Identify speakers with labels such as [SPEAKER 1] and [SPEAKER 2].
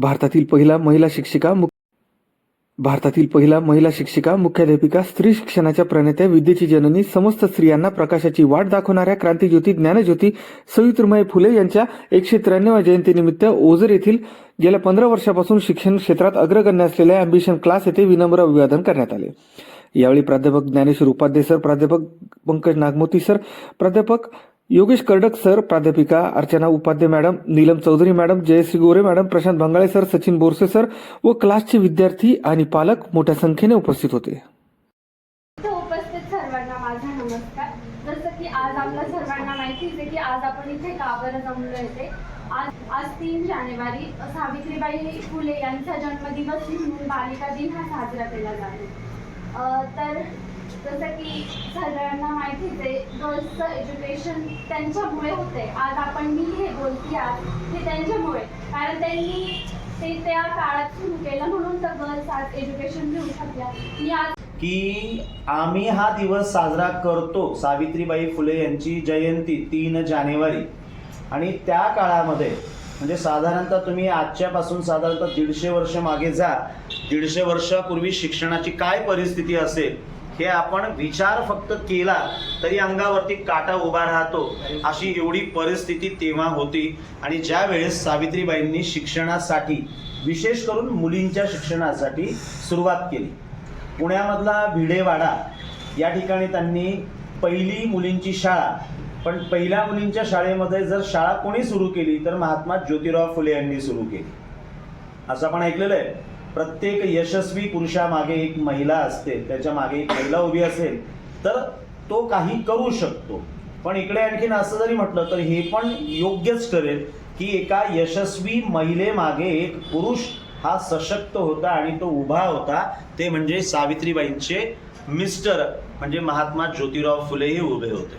[SPEAKER 1] भारतातील पहिला महिला शिक्षिका मुख भारतातील पहिला महिला शिक्षिका मुख्याध्यापिका स्त्री शिक्षणाच्या प्रणेत्या विद्येची जननी समस्त स्त्रियांना प्रकाशाची वाट दाखवणाऱ्या क्रांतीज्योती ज्ञानज्योती सवित्रमय फुले यांच्या एकशे त्र्याण्णव जयंतीनिमित्त ओझर येथील गेल्या पंधरा वर्षापासून शिक्षण क्षेत्रात अग्रगण्य असलेल्या अँबिशन क्लास येथे विनम्र अभिवादन करण्यात आले. यावेळी प्राध्यापक ज्ञानेश्वर उपाध्ये सर प्राध्यापक पंकज नागमोती सर प्राध्यापक योगेश कर्डक सर प्राध्यापिका Archana Upadhye madam Neelam Chaudhari madam Jayashree Gore madam Prashant Bhangale sir Sachin Borse sir व क्लासचे विद्यार्थी आणि पालक मोठ्या संख्येने उपस्थित होते.
[SPEAKER 2] उपस्थित सर्वांना माझा नमस्कार. जसं की आज आपल्या सर्वांना माहितीच आहे की आज आपण इथे का बरं जमलो येते आज आज तीन जानेवारी सावित्रीबाई फुले यांचा जन्मदिवस म्हणून बालिका दिन हा साजरा केला जातो. तर जसं की सगळ्यांना माहितीच आहे गर्ल्सचं एज्युकेशन त्यांच्यामुळे होते आज आपण मी हे बोलते आज ते त्यांच्यामुळे. कारण त्यांनी ते त्या काळात सुरू केलं म्हणून तर गर्ल्स आज एज्युकेशन घेऊ शकल्या. मी आज
[SPEAKER 3] की आम्ही हा दिवस साजरा करतो. सावित्रीबाई फुले यांची जयंती तीन जानेवारी. आणि त्या काळामध्ये म्हणजे साधारणतः तुम्ही आजच्यापासून साधारणतः दीडशे वर्ष मागे जा. दीडशे वर्षापूर्वी शिक्षणाची काय परिस्थिती असेल? हे आपण विचार फक्त केला तरी अंगावरती काटा उभा राहतो. अशी एवढी परिस्थिती तेव्हा होती. आणि ज्या वेळेस सावित्रीबाईंनी शिक्षणासाठी विशेष करून मुलींच्या शिक्षणासाठी सुरुवात केली. पुण्यामधला भिडेवाडा या ठिकाणी त्यांनी पहिली मुलींची शाळा पण पहिल्या मुलींच्या शाळेमध्ये जर शाळा कोणी सुरू केली तर महात्मा ज्योतिराव फुले यांनी सुरू केली. असं आपण ऐकलेलं आहे. प्रत्येक यशस्वी पुरुषामागे एक महिला असते त्याच्यामागे एक महिला उभी असेल तर तो काही करू शकतो. पण इकडे आणखीन असं जरी म्हटलं तर हे पण योग्यच ठरेल की एका यशस्वी महिलेमागे एक पुरुष हा सशक्त होता आणि तो उभा होता. ते म्हणजे सावित्रीबाईंचे मिस्टर म्हणजे महात्मा ज्योतिराव फुले हे उभे होते.